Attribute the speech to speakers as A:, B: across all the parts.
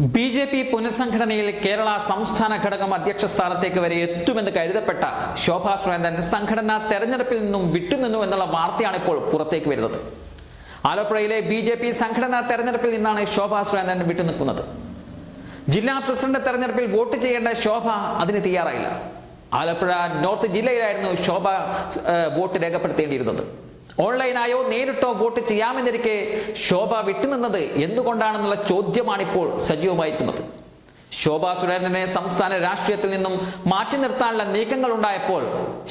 A: B J P പുനഃസംഘടനയിൽ കേരള സംസ്ഥാന ഘടകം അധ്യക്ഷ സ്ഥാനത്തേക്ക് വരെ എത്തുമെന്ന് കരുതപ്പെട്ട ശോഭാ സുരേന്ദ്രൻ സംഘടന തെരഞ്ഞെടുപ്പിൽ നിന്നും വിട്ടുനിന്നു എന്നുള്ള വാർത്തയാണ് ഇപ്പോൾ പുറത്തേക്ക് വരുന്നത്. ആലപ്പുഴയിലെ ബി ജെ പി സംഘടനാ തെരഞ്ഞെടുപ്പിൽ നിന്നാണ് ശോഭാ സുരേന്ദ്രൻ വിട്ടുനിൽക്കുന്നത്. ജില്ലാ പ്രസിഡന്റ് തെരഞ്ഞെടുപ്പിൽ വോട്ട് ചെയ്യേണ്ട ശോഭ അതിന് തയ്യാറായില്ല. ആലപ്പുഴ നോർത്ത് ജില്ലയിലായിരുന്നു ശോഭ വോട്ട് രേഖപ്പെടുത്തേണ്ടിയിരുന്നത്. ഓൺലൈനായോ നേരിട്ടോ വോട്ട് ചെയ്യാമെന്നിരിക്കെ ശോഭ വിട്ടുനിന്നത് എന്തുകൊണ്ടാണെന്നുള്ള ചോദ്യമാണിപ്പോൾ സജീവമായിരിക്കുന്നത്. ശോഭാ സുരേന്ദ്രനെ സംസ്ഥാന രാഷ്ട്രീയത്തിൽ നിന്നും മാറ്റി നിർത്താനുള്ള നീക്കങ്ങൾ ഉണ്ടായപ്പോൾ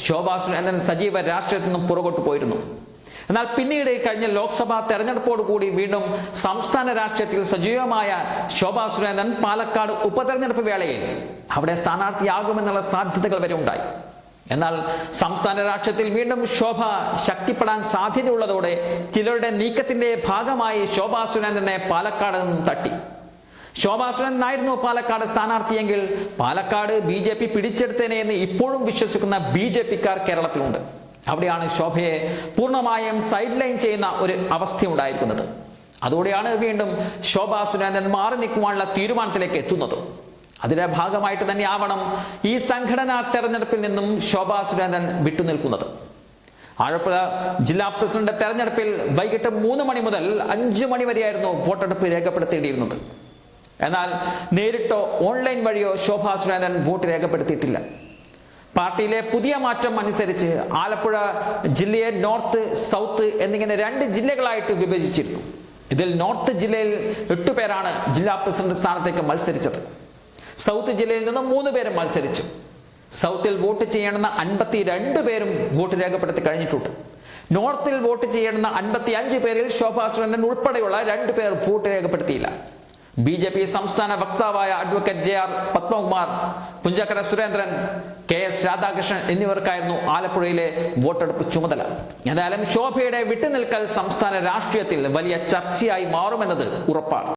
A: ശോഭാ സുരേന്ദ്രൻ സജീവ രാഷ്ട്രീയത്തിൽ നിന്നും പുറകോട്ട് പോയിരുന്നു. എന്നാൽ പിന്നീട് കഴിഞ്ഞ ലോക്സഭാ തെരഞ്ഞെടുപ്പോടുകൂടി വീണ്ടും സംസ്ഥാന രാഷ്ട്രീയത്തിൽ സജീവമായ ശോഭാ സുരേന്ദ്രൻ പാലക്കാട് ഉപതെരഞ്ഞെടുപ്പ് വേളയിൽ അവിടെ സ്ഥാനാർത്ഥിയാകുമെന്നുള്ള സാധ്യതകൾ വരെ ഉണ്ടായി. എന്നാൽ സംസ്ഥാന രാഷ്ട്രീയത്തിൽ വീണ്ടും ശോഭ ശക്തിപ്പെടാൻ സാധ്യതയുള്ളതോടെ ചിലരുടെ നീക്കത്തിന്റെ ഭാഗമായി ശോഭാ സുരേന്ദ്രനെ പാലക്കാട് നിന്നും തട്ടി. ശോഭാ സുരേന്ദ്രനായിരുന്നു പാലക്കാട് സ്ഥാനാർത്ഥിയെങ്കിൽ പാലക്കാട് ബി ജെ പി പിടിച്ചെടുത്തേനെ എന്ന് ഇപ്പോഴും വിശ്വസിക്കുന്ന ബി ജെ പിക്കാർ കേരളത്തിലുണ്ട്. അവിടെയാണ് ശോഭയെ പൂർണമായും സൈഡ് ലൈൻ ചെയ്യുന്ന ഒരു അവസ്ഥ ഉണ്ടായിരിക്കുന്നത് അതോടെയാണ് വീണ്ടും ശോഭാ സുരേന്ദ്രൻ മാറി നിൽക്കുവാനുള്ള തീരുമാനത്തിലേക്ക് എത്തുന്നത്. അതിന്റെ ഭാഗമായിട്ട് തന്നെ ആവണം ഈ സംഘടനാ തെരഞ്ഞെടുപ്പിൽ നിന്നും ശോഭാ സുരേന്ദ്രൻ വിട്ടുനിൽക്കുന്നത്. ആലപ്പുഴ ജില്ലാ പ്രസിഡന്റ് തെരഞ്ഞെടുപ്പിൽ വൈകിട്ട് മൂന്ന് മണി മുതൽ അഞ്ച് മണി വരെയായിരുന്നു വോട്ടെടുപ്പ് രേഖപ്പെടുത്തേണ്ടിയിരുന്നത്. എന്നാൽ നേരിട്ടോ ഓൺലൈൻ വഴിയോ ശോഭാ സുരേന്ദ്രൻ വോട്ട് രേഖപ്പെടുത്തിയിട്ടില്ല. പാർട്ടിയിലെ പുതിയ മാറ്റം അനുസരിച്ച് ആലപ്പുഴ ജില്ലയെ നോർത്ത് സൗത്ത് എന്നിങ്ങനെ രണ്ട് ജില്ലകളായിട്ട് വിഭജിച്ചിരുന്നു. ഇതിൽ നോർത്ത് ജില്ലയിൽ എട്ടു പേരാണ് ജില്ലാ പ്രസിഡന്റ് സ്ഥാനത്തേക്ക് മത്സരിച്ചത്. സൗത്ത് ജില്ലയിൽ നിന്ന് മൂന്ന് പേരും മത്സരിച്ചു. സൗത്തിൽ വോട്ട് ചെയ്യണമെന്ന അൻപത്തി രണ്ട് പേരും വോട്ട് രേഖപ്പെടുത്തി കഴിഞ്ഞിട്ടുണ്ട്. നോർത്തിൽ വോട്ട് ചെയ്യണമെന്ന അൻപത്തി അഞ്ച് പേരിൽ ശോഭാ സുരേന്ദ്രൻ ഉൾപ്പെടെയുള്ള രണ്ട് പേർ വോട്ട് രേഖപ്പെടുത്തിയില്ല. ബി ജെ പി സംസ്ഥാന വക്താവായ advocate J R Padmakumar Punchakkara Surendran K S Radhakrishnan എന്നിവർക്കായിരുന്നു ആലപ്പുഴയിലെ വോട്ടെടുപ്പ് ചുമതല. എന്തായാലും ശോഭയുടെ വിട്ടുനിൽക്കൽ സംസ്ഥാന രാഷ്ട്രീയത്തിൽ വലിയ ചർച്ചയായി മാറുമെന്നത് ഉറപ്പാണ്.